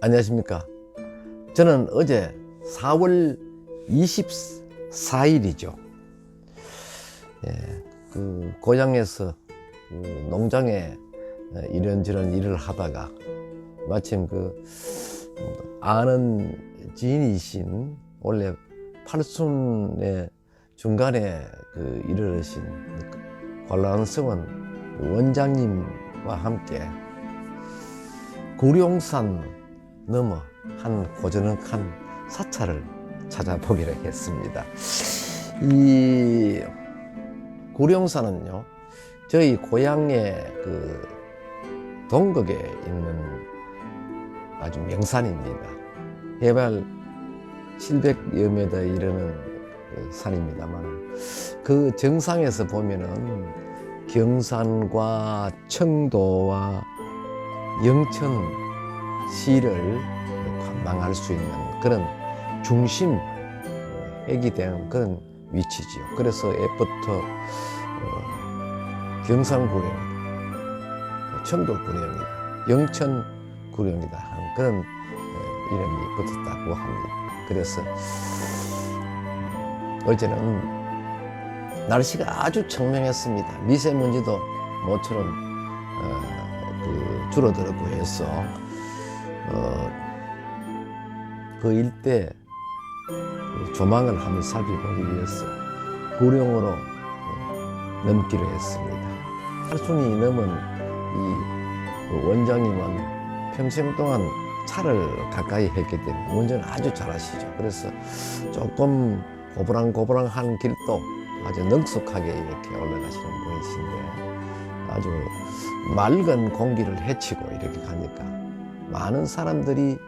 안녕하십니까. 저는 어제 4월 24일이죠. 예, 그 고향에서 그 농장에 어, 이런저런 일을 하다가 마침 그 아는 지인이신 원래 팔순의 중간에 그 이르르신 관란성원 원장님과 함께 구룡산 넘어 한 고저넉한 사찰을 찾아보기로 했습니다. 이 구룡산은요, 저희 고향의 그 동극에 있는 아주 명산입니다. 해발 700여 미터 이르는 그 산입니다만 그 정상에서 보면은 경산과 청도와 영천 시를 관망할 수 있는 그런 중심 핵이 된 그런 위치지요. 그래서 애부터 어, 경산구령, 청도구령이다, 영천구령이다 하는 그런 어, 이름이 붙었다고 합니다. 그래서 어제는 날씨가 아주 청명했습니다. 미세먼지도 모처럼 어, 그 줄어들었고 해서 어, 그 일대 그 조망을 한번 살펴보기 위해서 구룡으로 어, 넘기로 했습니다. 팔순이 넘은 이그 원장님은 평생 동안 차를 가까이 했기 때문에 운전을 아주 잘하시죠. 그래서 조금 고부랑고부랑한 길도 아주 능숙하게 이렇게 올라가시는 분이신데 아주 맑은 공기를 헤치고 이렇게 가니까 많은 사람들이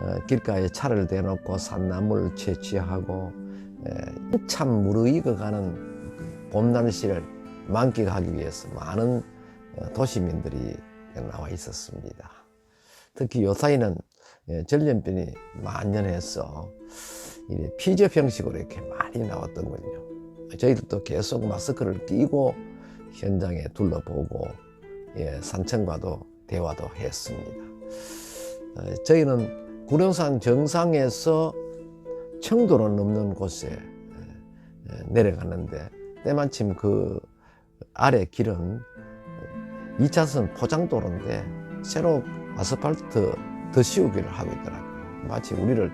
어, 길가에 차를 대놓고 산나물 채취하고 에, 참 무르익어가는 봄 날씨를 만끽하기 위해서 많은 어, 도시민들이 나와 있었습니다. 특히 요사이는 예, 전염병이 만연해서 피접 형식으로 이렇게 많이 나왔던군요. 저희들도 계속 마스크를 끼고 현장에 둘러보고 예, 산청과도 대화도 했습니다. 어, 저희는 구룡산 정상에서 청도를 넘는 곳에 에, 에, 내려갔는데 때마침 그 아래 길은 2차선 포장도로인데 새로 아스팔트 더 씌우기를 하고 있더라고요. 마치 우리를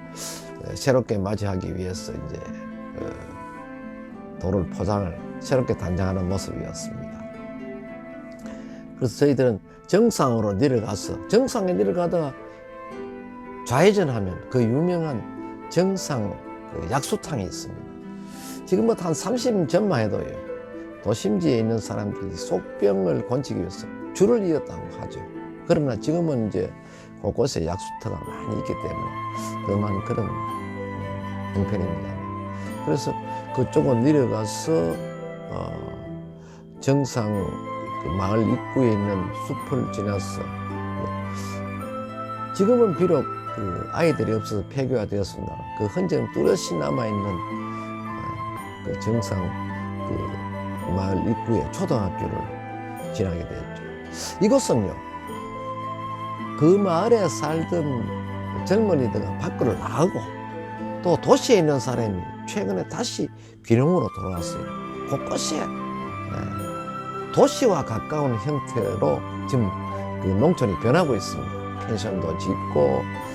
새롭게 맞이하기 위해서 이제 어, 도로를 포장을 새롭게 단장하는 모습이었습니다. 그래서 저희들은 정상으로 내려가서 정상에 내려가다가 좌회전하면 그 유명한 정상 그 약수탕이 있습니다. 지금부터 한 30년 전만 해도요. 도심지에 있는 사람들이 속병을 건지기 위해서 줄을 이었다고 하죠. 그러나 지금은 이제 곳곳에 약수터가 많이 있기 때문에 더 많은 그런 형편입니다. 그래서 그쪽으로 내려가서 어 정상 그 마을 입구에 있는 숲을 지나서 지금은 비록 그 아이들이 없어서 폐교화되었습니다. 그 흔적은 뚜렷이 남아 있는 어, 그 정상 그 마을 입구에 초등학교를 지나게 되었죠. 이곳은요 그 마을에 살던 젊은이들과 밖으로 나가고 또 도시에 있는 사람이 최근에 다시 귀농으로 돌아왔어요. 곳곳에 예, 도시와 가까운 형태로 지금 그 농촌이 변하고 있습니다. 펜션도 짓고 음,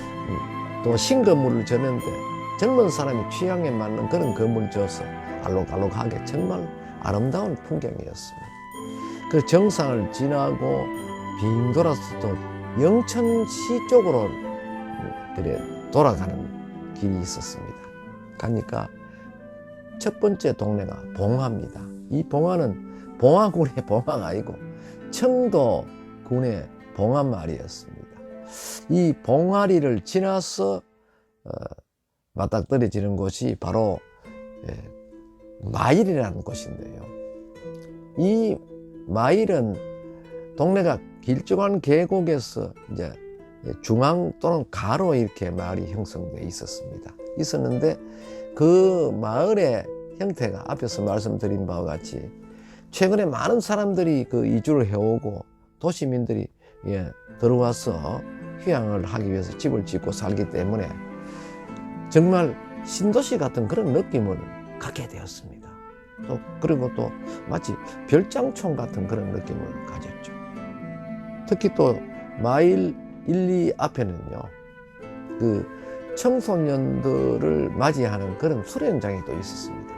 또 신건물을 짓는데 젊은 사람이 취향에 맞는 그런 건물 지어서 알록알록하게 정말 아름다운 풍경이었습니다. 그 정상을 지나고 빙 돌아서 또 영천시 쪽으로 그래 돌아가는 길이 있었습니다. 가니까 첫 번째 동네가 봉화입니다. 이 봉화는 봉화군의 봉화가 아니고 청도군의 봉화마을이었습니다. 이 봉화리를 지나서 어, 맞닥뜨려지는 곳이 바로 예, 마일이라는 곳인데요. 이 마일은 동네가 길쭉한 계곡에서 이제 중앙 또는 가로 이렇게 마을이 형성되어 있었습니다. 있었는데 그 마을의 형태가 앞에서 말씀드린 바와 같이 최근에 많은 사람들이 그 이주를 해오고 도시민들이 예, 들어와서 휴양을 하기 위해서 집을 짓고 살기 때문에 정말 신도시 같은 그런 느낌을 갖게 되었습니다. 또 그리고 또 마치 별장촌 같은 그런 느낌을 가졌죠. 특히 또 마일 1, 2 앞에는요, 그 청소년들을 맞이하는 그런 수련장이 또 있었습니다.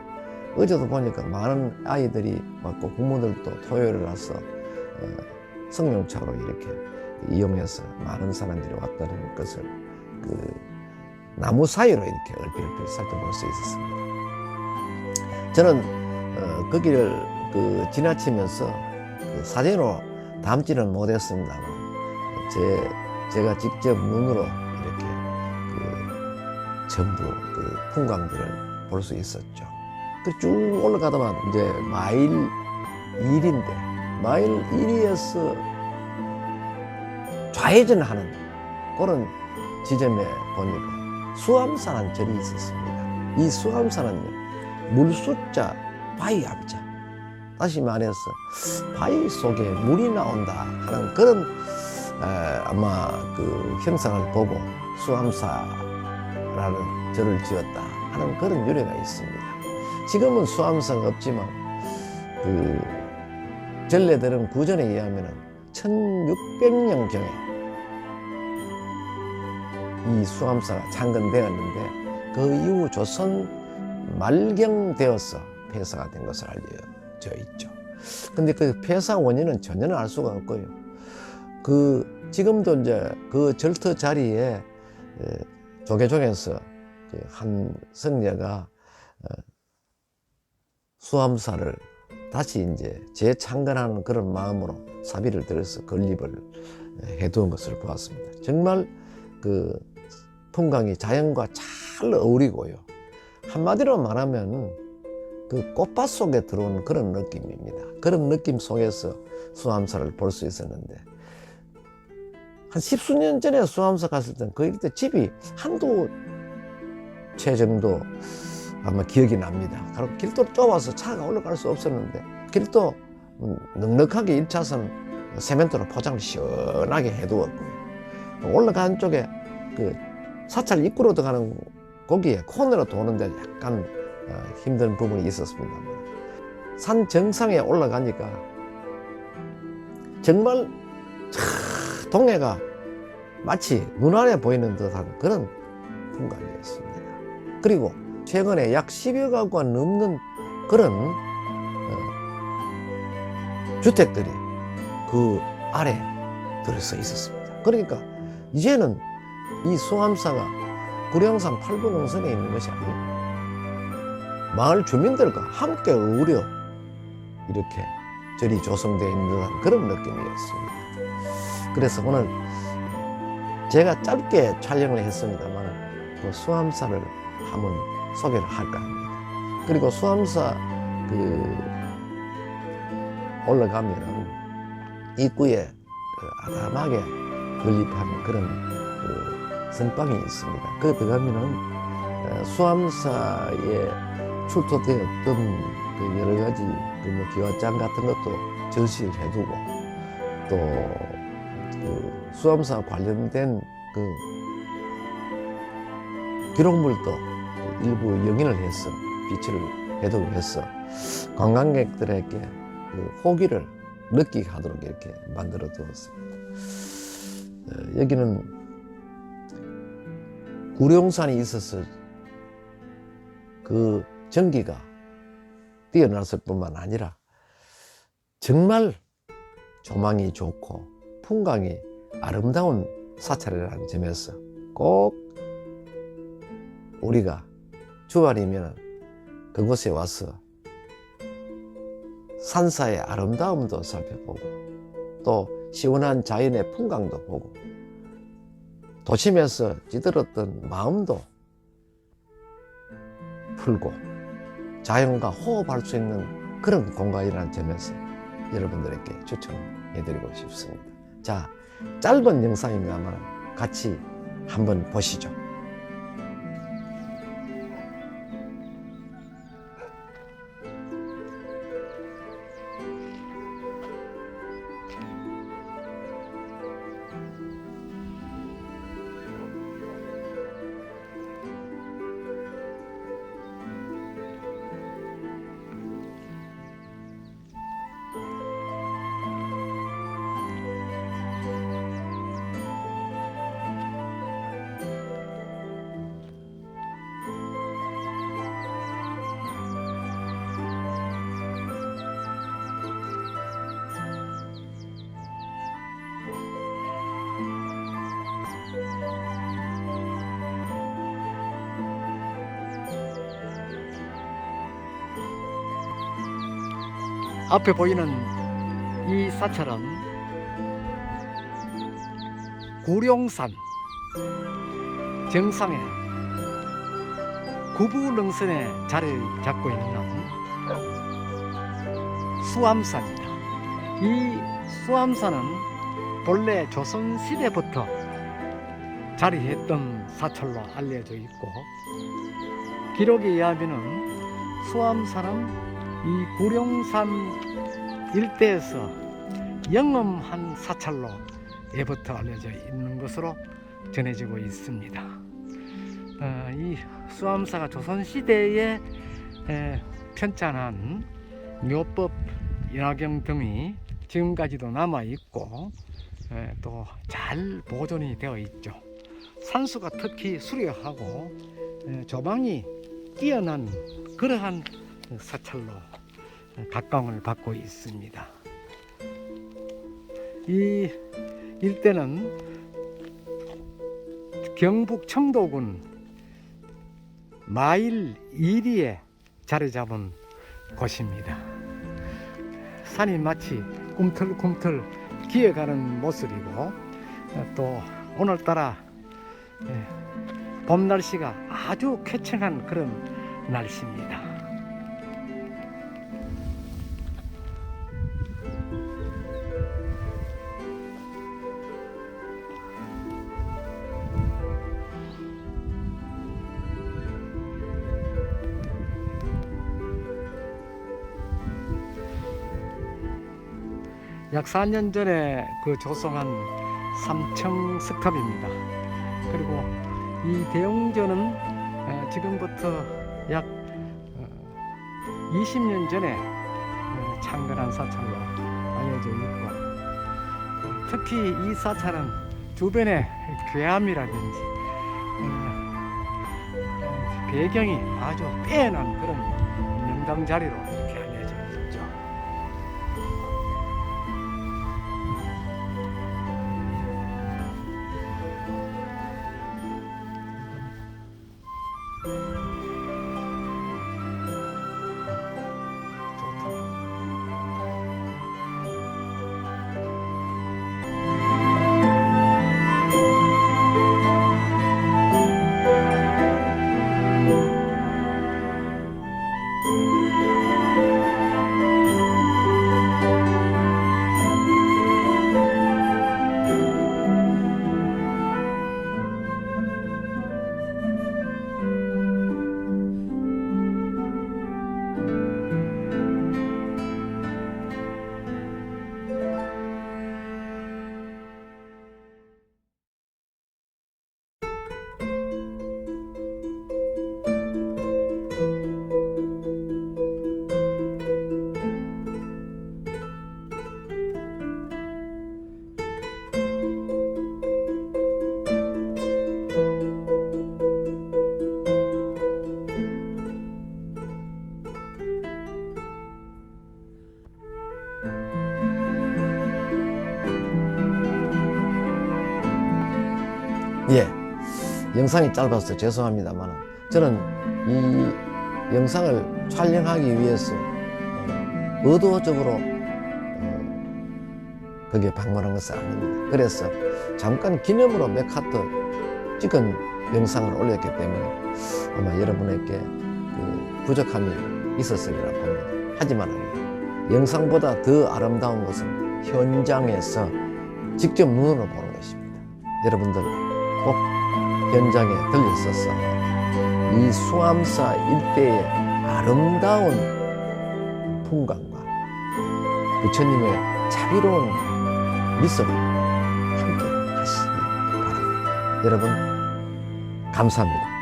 어제도 보니까 많은 아이들이 왔고 부모들도 토요일을 와서 어, 성령차로 이렇게 이용해서 많은 사람들이 왔다는 것을 그 나무 사이로 이렇게 얼핏 얼핏 살펴볼 수 있었습니다. 저는 어, 거기를 그 지나치면서 그 사진으로 담지는 못했습니다만 제 제가 직접 눈으로 이렇게 그 전부 그 풍광들을 볼 수 있었죠. 그 쭉 올라가다만 이제 마일 1인데 마일 1위에서 좌회전하는 그런 지점에 보니까 수암산한 절이 있었습니다. 이 수암산은요 물숫자 바위 앞자 다시 말해서 바위 속에 물이 나온다 하는 그런 에, 아마 그 형상을 보고 수암사라는 절을 지었다 하는 그런 유래가 있습니다. 지금은 수암사가 없지만 그 전래들은 구전에 의하면 1600년 경에 이 수암사가 창건되었는데 그 이후 조선 말경 되어서 폐사가 된 것을 알려져 있죠. 근데 그 폐사 원인은 전혀 알 수가 없고요. 그 지금도 이제 그 절터 자리에 에, 조계종에서 그한 성녀가 어, 수암사를 다시 이제 재창건하는 그런 마음으로 사비를 들여서 건립을 해두은 것을 보았습니다. 정말 그 풍광이 자연과 잘 어우리고요. 한마디로 말하면 그 꽃밭 속에 들어온 그런 느낌입니다. 그런 느낌 속에서 수암사를 볼 수 있었는데 한 십수년 전에 수암사 갔을 때는 거기 때 집이 한두 채 정도 아마 기억이 납니다. 바로 길도 좁아서 차가 올라갈 수 없었는데 길도 넉넉하게 1차선 세멘트로 포장을 시원하게 해두었고요. 올라가는 쪽에 그 사찰 입구로 들어가는 거기에 코너로 도는데 약간 어, 힘든 부분이 있었습니다. 산 정상에 올라가니까 정말 차, 동해가 마치 눈안에 보이는 듯한 그런 풍광이었습니다. 그리고 최근에 약 10여 가구가 넘는 그런 어, 주택들이 그 아래 들어서 있었습니다. 그러니까 이제는 이 수암사가 구룡산 팔부농선에 있는 것이 아니고 마을 주민들과 함께 어우려 이렇게 절이 조성되어 있는 듯한 그런 느낌이었습니다. 그래서 오늘 제가 짧게 촬영을 했습니다만 그 수암사를 한번 소개를 할까 합니다. 그리고 수암사 그 올라가면 입구에 그 아담하게 건립한 그런 그 선방이 있습니다. 그 들어가면은 어, 수암사에 출토되었던 그 여러 가지 그뭐 기와장 같은 것도 전시를 해두고 또 그 수암사 관련된 그 기록물도 일부 영인을 해서 비치를 해두고 해서 관광객들에게 그 호기를 느끼게 하도록 이렇게 만들어 두었습니다. 어, 여기는 구룡산이 있어서 그 전기가 뛰어났을 뿐만 아니라 정말 조망이 좋고 풍광이 아름다운 사찰이라는 점에서 꼭 우리가 주말이면 그곳에 와서 산사의 아름다움도 살펴보고 또 시원한 자연의 풍광도 보고 도심에서 찌들었던 마음도 풀고 자연과 호흡할 수 있는 그런 공간이라는 점에서 여러분들에게 추천해 드리고 싶습니다. 자, 짧은 영상입니다만 같이 한번 보시죠. 앞에 보이는 이 사찰은 구룡산 정상에 구부능선에 자리를 잡고 있는 수암산입니다. 이 수암산은 본래 조선 시대부터 자리했던 사찰로 알려져 있고 기록에 의하면은 수암산은 이 구룡산 일대에서 영험한 사찰로 예부터 알려져 있는 것으로 전해지고 있습니다. 어, 이 수암사가 조선 시대에 에, 편찬한 묘법 인화경 등이 지금까지도 남아 있고 또 잘 보존이 되어 있죠. 산수가 특히 수려하고 에, 조망이 뛰어난 그러한 사찰로 각광을 받고 있습니다. 이 일대는 경북 청도군 마일 1위에 자리 잡은 곳입니다. 산이 마치 꿈틀꿈틀 기어가는 모습이고 또 오늘따라 예, 봄 날씨가 아주 쾌청한 그런 날씨입니다. 약 4년 전에 그 조성한 삼청 석탑입니다. 그리고 이 대웅전은 에, 지금부터 약 20년 전에 에, 창건한 사찰로 알려져 있고 어, 특히 이 사찰은 주변의 괴함이라든지 어, 배경이 아주 빼어난 그런 명당 자리로 영상이 짧아서 죄송합니다만 저는 이 영상을 촬영하기 위해서 어, 의도적으로 어, 거기에 방문한 것은 아닙니다. 그래서 잠깐 기념으로 몇 카트 찍은 영상을 올렸기 때문에 아마 여러분에게 그 부족함이 있었으리라 봅니다. 하지만 영상보다 더 아름다운 것은 현장에서 직접 눈으로 보는 것입니다. 여러분들 꼭 현장에 들렸었어. 이 수암사 일대의 아름다운 풍광과 부처님의 자비로운 미소를 함께 하시기 바랍니다. 여러분, 감사합니다.